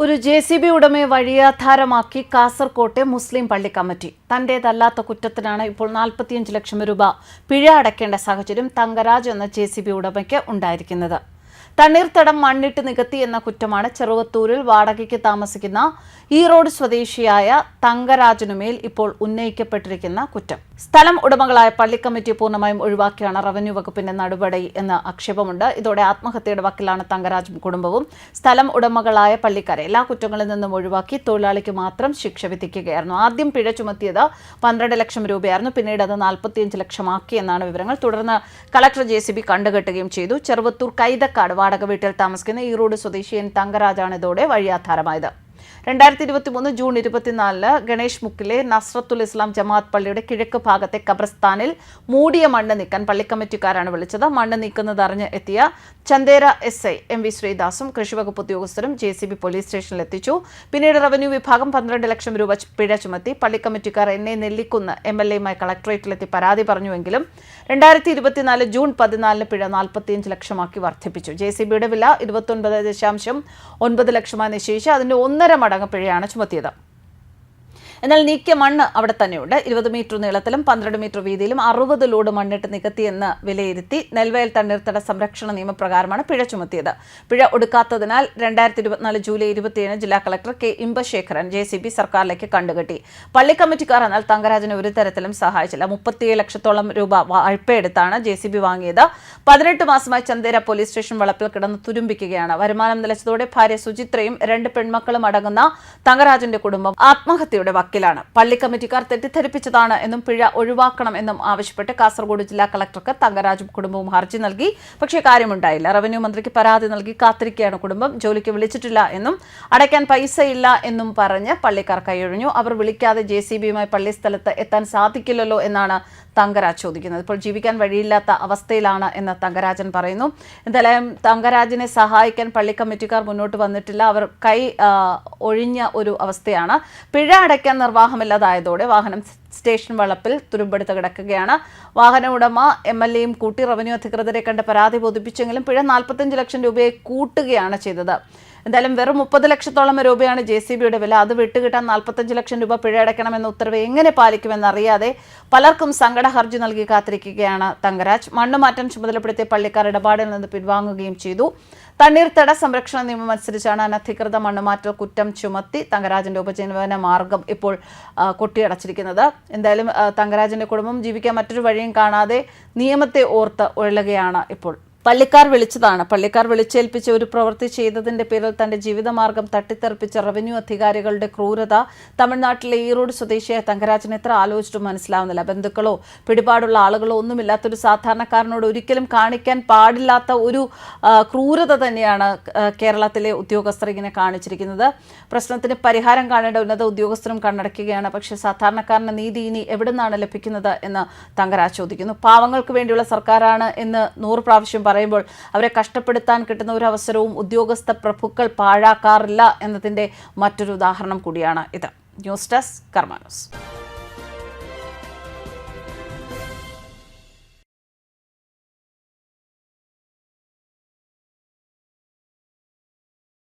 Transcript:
ഒരു J C B ഉടമയെ വഴിയാധാരമാക്കി കാസർകോട്ടെ മുസ്ലിം പള്ളി കമ്മിറ്റി. തന്റേതല്ലാത്ത കുറ്റത്തിനാണ് ഇപ്പോൾ നാൽപ്പത്തിയഞ്ച് ലക്ഷം രൂപ പിഴ അടയ്ക്കേണ്ട സാഹചര്യം തങ്കരാജ് എന്ന ജെ സി ബി ഉടമയ്ക്ക് ഉണ്ടായിരിക്കുന്നത്. തണ്ണീർത്തടം മണ്ണിട്ട് നികത്തി എന്ന കുറ്റമാണ് ചെറുവത്തൂരിൽ വാടകയ്ക്ക് താമസിക്കുന്ന ഈറോഡ് സ്വദേശിയായ തങ്കരാജനുമേൽ ഇപ്പോൾ ഉന്നയിക്കപ്പെട്ടിരിക്കുന്ന കുറ്റം. സ്ഥലം ഉടമകളായ പള്ളി കമ്മിറ്റി പൂർണമായും ഒഴിവാക്കിയാണ് റവന്യൂ വകുപ്പിന്റെ നടപടി എന്ന ആക്ഷേപമുണ്ട്. ഇതോടെ ആത്മഹത്യയുടെ വക്കിലാണ് തങ്കരാജ് കുടുംബവും. സ്ഥലം ഉടമകളായ പള്ളിക്കാരെ എല്ലാ കുറ്റങ്ങളിൽ നിന്നും ഒഴിവാക്കി തൊഴിലാളിക്ക് മാത്രം ശിക്ഷ വിധിക്കുകയായിരുന്നു. ആദ്യം പിഴ ചുമത്തിയത് പന്ത്രണ്ട് ലക്ഷം രൂപയായിരുന്നു. പിന്നീട് അത് നാൽപ്പത്തിയഞ്ച് ലക്ഷമാക്കി എന്നാണ് വിവരങ്ങൾ. തുടർന്ന് കളക്ടർ ജെ സി ബി കണ്ടുകെട്ടുകയും ചെയ്തു. ചെറുവത്തൂർ കൈതക്കാട് വാടക വീട്ടിൽ താമസിക്കുന്ന ഈറോഡ് സ്വദേശിയൻ തങ്കരാജാണ് ഇതോടെ വഴിയാധാരമായത്. രണ്ടായിരത്തി ഇരുപത്തി മൂന്ന് ജൂൺ ഇരുപത്തിനാലിന് ഗണേഷ് മുക്കിലെ നസ്രത്തുൽ ഇസ്ലാം ജമാഅത്ത് പള്ളിയുടെ കിഴക്ക് ഭാഗത്തെ ഖബർസ്ഥാനിൽ മൂടിയ മണ്ണ് നീക്കാൻ പള്ളി കമ്മിറ്റിക്കാരാണ് വിളിച്ചത്. മണ്ണ് നീക്കുന്നത് അറിഞ്ഞ് എത്തിയ Chandera S I M V ശ്രീദാസും കൃഷിവകുപ്പ് ഉദ്യോഗസ്ഥരും ജെ സി ബി പോലീസ് സ്റ്റേഷനിൽ എത്തിച്ചു. പിന്നീട് റവന്യൂ വിഭാഗം പന്ത്രണ്ട് ലക്ഷം രൂപ പിഴ ചുമത്തി പള്ളി കമ്മിറ്റിക്കാർ എന്നെ നെല്ലിക്കുന്ന് എം എൽ എയുമായി കളക്ടറേറ്റിലെത്തി പരാതി പറഞ്ഞുവെങ്കിലും രണ്ടായിരത്തി ഇരുപത്തിനാല് ജൂൺ പതിനാലിന് പിഴ നാൽപ്പത്തിയഞ്ച് ലക്ഷമാക്കി വർദ്ധിപ്പിച്ചു. ജെ സി ബിയുടെ വില ഇരുപത്തൊൻപത് ദശാംശം ഒൻപത് ലക്ഷമായി നിശ്ചയിച്ച് അതിന്റെ ഒന്നര മടങ്ങ് പിഴയാണ് ചുമത്തിയത് എന്നാൽ നീക്കിയ മണ്ണ് അവിടെ തന്നെയുണ്ട്. ഇരുപത് മീറ്റർ നീളത്തിലും പന്ത്രണ്ട് മീറ്റർ വീതിയിലും അറുപത് ലോഡ് മണ്ണിട്ട് നികത്തിയെന്ന് വിലയിരുത്തി നെൽവയൽ തണ്ണീർത്തട സംരക്ഷണ നിയമപ്രകാരമാണ് പിഴ ചുമത്തിയത്. പിഴ ഒടുക്കാത്തതിനാൽ രണ്ടായിരത്തി ഇരുപത്തിനാല് ജൂലൈ ഇരുപത്തിയേഴ് ജില്ലാ collector K Imbasekharan J C B സർക്കാരിലേക്ക് കണ്ടുകെട്ടി. പള്ളി കമ്മിറ്റിക്കാർ എന്നാൽ തങ്കരാജനെ ഒരു തരത്തിലും സഹായിച്ചില്ല. മുപ്പത്തിയേഴ് ലക്ഷത്തോളം രൂപ വായ്പയെടുത്താണ് ജെ സി ബി വാങ്ങിയത്. പതിനെട്ട് മാസമായി ചന്ദേര പോലീസ് സ്റ്റേഷൻ വളപ്പിൽ കിടന്ന് തുരുമ്പിക്കുകയാണ്. വരുമാനം നിലച്ചതോടെ ഭാര്യ സുചിത്രയും രണ്ട് പെൺമക്കളും അടങ്ങുന്ന തങ്കരാജന്റെ കുടുംബം ആത്മഹത്യയുടെ വക്കിലാണ്. പള്ളി കമ്മിറ്റിക്കാർ തെറ്റിദ്ധരിപ്പിച്ചതാണ് എന്നും പിഴ ഒഴിവാക്കണം എന്നും ആവശ്യപ്പെട്ട് കാസർഗോഡ് ജില്ലാ കളക്ടർക്ക് തങ്കരാജും കുടുംബവും ഹർജി നൽകി. പക്ഷേ കാര്യമുണ്ടായില്ല. റവന്യൂ മന്ത്രിക്ക് പരാതി നൽകി കാത്തിരിക്കുകയാണ് കുടുംബം. ജോലിക്ക് വിളിച്ചിട്ടില്ല എന്നും അടയ്ക്കാൻ പൈസയില്ല എന്നും പറഞ്ഞ് പള്ളിക്കാർ കൈയൊഴിഞ്ഞു. അവർ വിളിക്കാതെ ജെ പള്ളി സ്ഥലത്ത് എത്താൻ സാധിക്കില്ലല്ലോ എന്നാണ് തങ്കരാജ് ചോദിക്കുന്നത്. ഇപ്പോൾ ജീവിക്കാൻ വഴിയില്ലാത്ത അവസ്ഥയിലാണ് എന്ന് തങ്കരാജൻ പറയുന്നു. എന്തായാലും തങ്കരാജിനെ സഹായിക്കാൻ പള്ളി കമ്മിറ്റിക്കാർ മുന്നോട്ട് വന്നിട്ടില്ല. അവർ കൈ ഒഴിഞ്ഞ ഒരു അവസ്ഥയാണ്. പിഴ അടയ്ക്കാൻ നിർവാഹമില്ലാതായതോടെ വാഹനം സ്റ്റേഷൻ വളപ്പിൽ തുരുമ്പെടുത്ത് കിടക്കുകയാണ്. വാഹന ഉടമ എം എൽ എയും കൂട്ടി റവന്യൂ അധികൃതരെ കണ്ട് പരാതി ബോധിപ്പിച്ചെങ്കിലും പിഴ നാൽപ്പത്തഞ്ച് ലക്ഷം രൂപയെ കൂട്ടുകയാണ് ചെയ്തത്. എന്തായാലും വെറും മുപ്പത് ലക്ഷത്തോളം രൂപയാണ് ജെ സി ബിയുടെ വില. അത് വിട്ടുകിട്ടാൻ നാൽപ്പത്തഞ്ച് ലക്ഷം രൂപ പിഴ അടയ്ക്കണമെന്ന ഉത്തരവ് എങ്ങനെ പാലിക്കുമെന്ന് അറിയാതെ പലർക്കും സങ്കട ഹർജി നൽകി കാത്തിരിക്കുകയാണ് തങ്കരാജ്. മണ്ണുമാറ്റം ചുമതലപ്പെടുത്തിയ പള്ളിക്കാർ ഇടപാടിൽ നിന്ന് പിൻവാങ്ങുകയും ചെയ്തു. തണ്ണീർത്തട സംരക്ഷണ നിയമം അനുസരിച്ചാണ് അനധികൃത മണ്ണുമാറ്റ കുറ്റം ചുമത്തി തങ്കരാജിന്റെ ഉപജീവന മാർഗം ഇപ്പോൾ കൊട്ടിയടച്ചിരിക്കുന്നത്. എന്തായാലും തങ്കരാജന്റെ കുടുംബം ജീവിക്കാൻ മറ്റൊരു വഴിയും കാണാതെ നിയമത്തെ ഓർത്ത് ഒഴുകുകയാണ് ഇപ്പോൾ. പള്ളിക്കാർ വിളിച്ചതാണ്. പള്ളിക്കാർ വിളിച്ചേൽപ്പിച്ച ഒരു പ്രവൃത്തി ചെയ്തതിന്റെ പേരിൽ തന്റെ ജീവിതമാർഗം തട്ടിത്തെറിപ്പിച്ച റവന്യൂ അധികാരികളുടെ ക്രൂരത തമിഴ്നാട്ടിലെ ഈറോഡ് സ്വദേശിയായ തങ്കരാജൻ എത്ര ആലോചിച്ചിട്ടും മനസ്സിലാവുന്നില്ല. ബന്ധുക്കളോ പിടിപാടുള്ള ആളുകളോ ഒന്നുമില്ലാത്തൊരു സാധാരണക്കാരനോട് ഒരിക്കലും കാണിക്കാൻ പാടില്ലാത്ത ഒരു ക്രൂരത തന്നെയാണ് കേരളത്തിലെ ഉദ്യോഗസ്ഥർ ഇങ്ങനെ കാണിച്ചിരിക്കുന്നത്. പ്രശ്നത്തിന് പരിഹാരം കാണേണ്ട ഉന്നത ഉദ്യോഗസ്ഥരും കണ്ണടക്കുകയാണ് പക്ഷേ സാധാരണക്കാരന് നീതി ഇനി എവിടെ നിന്നാണ് ലഭിക്കുന്നത് എന്ന് തങ്കരാജ് ചോദിക്കുന്നു. പാവങ്ങൾക്ക് വേണ്ടിയുള്ള സർക്കാരാണ് എന്ന് നൂറ് പ്രാവശ്യം പറയുമ്പോൾ അവരെ കഷ്ടപ്പെടുത്താൻ കിട്ടുന്ന ഒരു അവസരവും ഉദ്യോഗസ്ഥ പ്രഭുക്കൾ പാഴാക്കാറില്ല എന്നതിന്റെ മറ്റൊരു ഉദാഹരണം കൂടിയാണ് ഇത്. News desk കർമാനോസ്